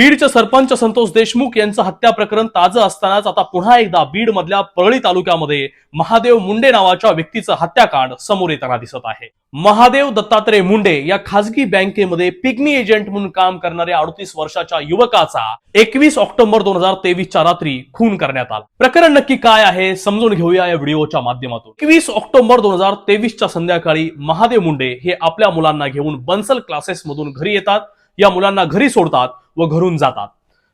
बीडचे सरपंच संतोष देशमुख यांचं हत्या प्रकरण ताजं असतानाच आता पुन्हा एकदा बीड मधल्या परळी तालुक्यामध्ये महादेव मुंडे नावाच्या व्यक्तीचं हत्याकांड समोर येताना दिसत आहे. महादेव दत्तात्रय मुंडे या खासगी बँकेमध्ये पिग्मी एजंट म्हणून काम करणाऱ्या अडतीस वर्षाच्या युवकाचा एकवीस ऑक्टोबर दोन हजार तेवीसच्या रात्री खून करण्यात आला. प्रकरण नक्की काय आहे समजून घेऊया या व्हिडिओच्या माध्यमातून. एकवीस ऑक्टोबर दोन हजार तेवीसच्या संध्याकाळी महादेव मुंडे हे आपल्या मुलांना घेऊन बन्सल क्लासेस मधून घरी येतात. या मुलांना घरी सोडतात. व घरून जातात.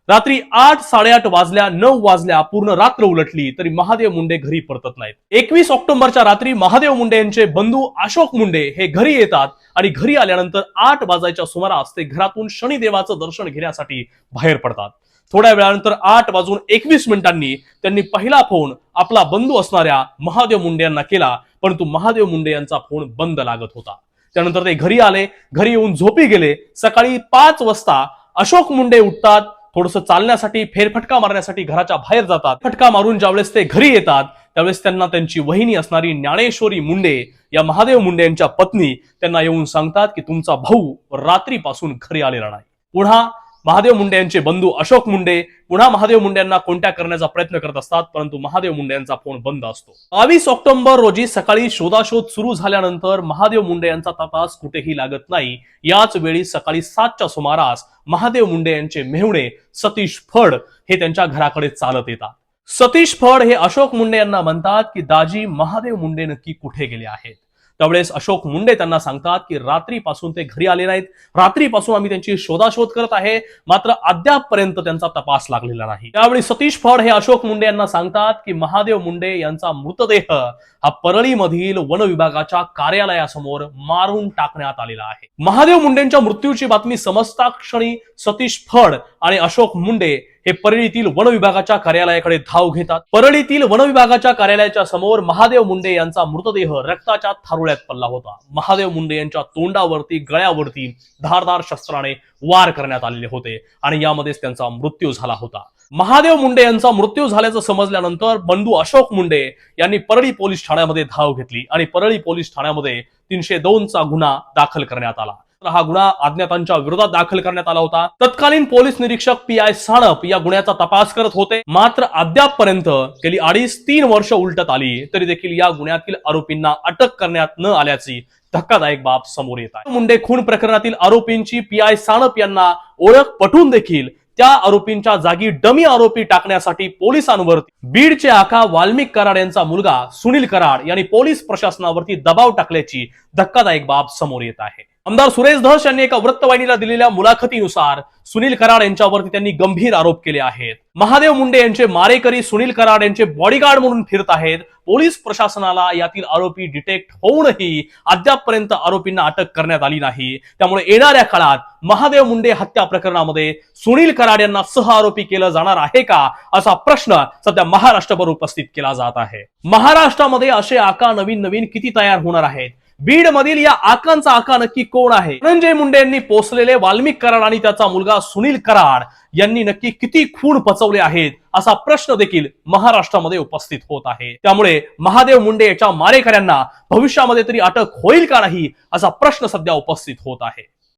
रात्री आठ साडेआठ वाजल्या नऊ वाजल्या पूर्ण रात्र उलटली तरी महादेव मुंडे घरी परतत नाहीत. एकवीस ऑक्टोबरच्या रात्री महादेव मुंडे यांचे बंधू अशोक मुंडे हे घरी येतात आणि घरी आल्यानंतर आठ वाजायच्या सुमारास ते घरातून शनिदेवाचं दर्शन घेण्यासाठी बाहेर पडतात. थोड्या वेळानंतर आठ वाजून एकवीस मिनिटांनी त्यांनी पहिला फोन आपला बंधू असणाऱ्या महादेव मुंडे यांना केला परंतु महादेव मुंडे यांचा फोन बंद लागत होता. त्यानंतर ते घरी आले घरी येऊन झोपी गेले. सकाळी पाच वाजता अशोक मुंडे उठतात थोडस चालण्यासाठी फेरफटका मारण्यासाठी घराच्या बाहेर जातात. फटका मारून ज्यावेळेस ते घरी येतात त्यावेळेस त्यांना त्यांची वहिनी असणारी ज्ञानेश्वरी मुंडे या महादेव मुंडे यांच्या पत्नी त्यांना येऊन सांगतात की तुमचा भाऊ रात्रीपासून घरी आलेला नाही. पुन्हा महादेव मुंडे यांचे बंधू अशोक मुंडे पुन्हा महादेव मुंडे यांना कॉन्टॅक्ट करण्याचा प्रयत्न करत असतात परंतु महादेव मुंडे यांचा फोन बंद असतो. बावीस ऑक्टोबर रोजी सकाळी शोधाशोध सुरू झाल्यानंतर महादेव मुंडे यांचा तपास कुठेही लागत नाही. याच वेळी सकाळी सातच्या सुमारास महादेव मुंडे यांचे मेहुणे सतीश फड हे त्यांच्या घराकडे चालत येतात. सतीश फड हे अशोक मुंडे यांना म्हणतात की दाजी महादेव मुंडे नक्की कुठे गेले आहेत? त्यावेळेस अशोक मुंडे त्यांना सांगतात की रात्रीपासून ते घरी आले नाहीत. रात्रीपासून आम्ही त्यांची शोधाशोध करत आहे. मात्र अद्यापपर्यंत त्यांचा तपास लागलेला नाही. त्यावेळी सतीश फड हे अशोक मुंडे यांना सांगतात की महादेव मुंडे यांचा मृतदेह हा परळीमधील वन विभागाच्या कार्यालयासमोर मारून टाकण्यात आलेला आहे. महादेव मुंडेंच्या मृत्यूची बातमी समजता क्षणी सतीश फड आणि अशोक मुंडे हे परळीतील वन विभागाच्या कार्यालयाकडे धाव घेतात. परळीतील वन विभागाच्या कार्यालयाच्या समोर महादेव मुंडे यांचा मृतदेह रक्ताच्या थारुळ्यात पडला होता. महादेव मुंडे यांच्या तोंडावरती गळ्यावरती धारदार शस्त्राने वार करण्यात आलेले होते आणि यामध्येच त्यांचा मृत्यू झाला होता. महादेव मुंडे यांचा मृत्यू झाल्याचं समजल्यानंतर बंधू अशोक मुंडे यांनी परळी पोलीस ठाण्यामध्ये धाव घेतली आणि परळी पोलीस ठाण्यामध्ये तीनशे दोनचा गुन्हा दाखल करण्यात आला. तर हा गुन्हा अज्ञातांच्या विरोधात दाखल करण्यात आला होता. तत्कालीन पोलीस निरीक्षक पी आय साणप या गुन्ह्याचा तपास करत होते. मात्र अद्यापपर्यंत गेली अडीच तीन वर्ष उलटत आली. तरी देखील या गुन्ह्यातील आरोपींना अटक करण्यात न आल्याची धक्कादायक बाब समोर येत आहे. मुंडे खून प्रकरणातील आरोपींची पी आय साणप यांना ओळख पटवून देखील त्या आरोपींच्या जागी डमी आरोपी टाकण्यासाठी पोलिसांवरती बीडचे आका वाल्मिक कराड यांचा मुलगा सुनील कराड यांनी पोलीस प्रशासनावरती दबाव टाकल्याची धक्कादायक बाब समोर येत आहे. आमदार सुरेश धस यांनी एका वृत्तवाहिनीला दिलेल्या मुलाखतीनुसार सुनील कराड यांच्यावरती त्यांनी गंभीर आरोप केले आहेत. महादेव मुंडे यांचे मारेकरी सुनील कराड यांचे बॉडीगार्ड म्हणून फिरत आहेत. पोलीस प्रशासनाला यातील आरोपी डिटेक्ट होऊनही अद्यापपर्यंत आरोपींना अटक करण्यात आली नाही. त्यामुळे येणाऱ्या काळात महादेव मुंडे हत्या प्रकरणामध्ये सुनील कराड यांना सह आरोपी केलं जाणार आहे का असा प्रश्न सध्या महाराष्ट्रभर उपस्थित केला जात आहे. महाराष्ट्रामध्ये असे आका नवीन नवीन किती तयार होणार आहेत? बीड मधील या आकांचा आका नक्की कोण आहे? धनंजय मुंडे यांनी पोचलेले वाल्मिक कराड आणि त्याचा मुलगा सुनील कराड यांनी नक्की किती खून पचवले आहेत असा प्रश्न देखील महाराष्ट्रामध्ये उपस्थित होत आहे. त्यामुळे महादेव मुंडे याच्या मारेकऱ्यांना भविष्यामध्ये तरी अटक होईल का नाही असा प्रश्न सध्या उपस्थित होत आहे.